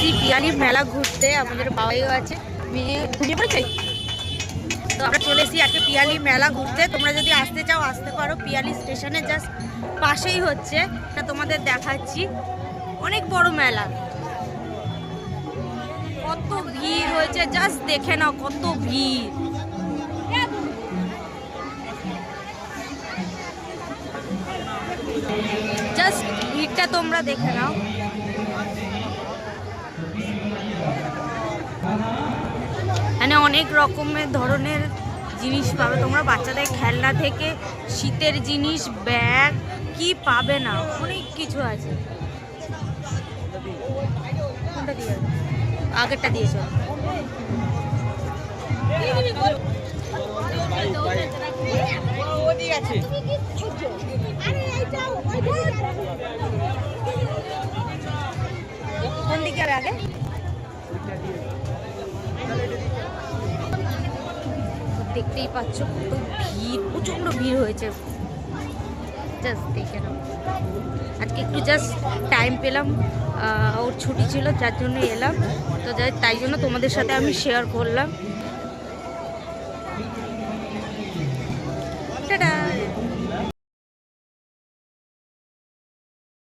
এসছি পিয়ালি মেলা ঘুরতে আমাদের বাবাইও আছে, মেয়ে ঘুমিয়ে পড়েছে তো আমরা চলে এসেছি আজকে পিয়ালি মেলা ঘুরতে। তোমরা যদি আসতে চাও, আসতে পারো। পিয়ালি স্টেশনে জাস্ট পাশেই হচ্ছে। তা তোমাদের দেখাচ্ছি। অনেক বড় মেলা। কত ভিড় হয়েছে। জাস্ট দেখে নাও কত ভিড়। জাস্ট ভিড়টা তোমরা দেখে নাও। এখানে অনেক রকমের ধরনের জিনিস পাবে। তোমরা বাচ্চাদের খেলনা থেকে শীতের জিনিস, ব্যাগ, কি পাবে না, অনেক কিছু আছে? আগেরটা দিয়েছ কোন দিকে আগে? দেখতেই পাচ্ছ কত ভিড়, প্রচণ্ড ভিড় হয়েছে। জাস্ট দেখে আজকে একটু জাস্ট টাইম পেলাম ওর ছুটি ছিল, যার জন্য এলাম। তো যাই, তাই জন্য তোমাদের সাথে আমি শেয়ার করলাম। টাটা!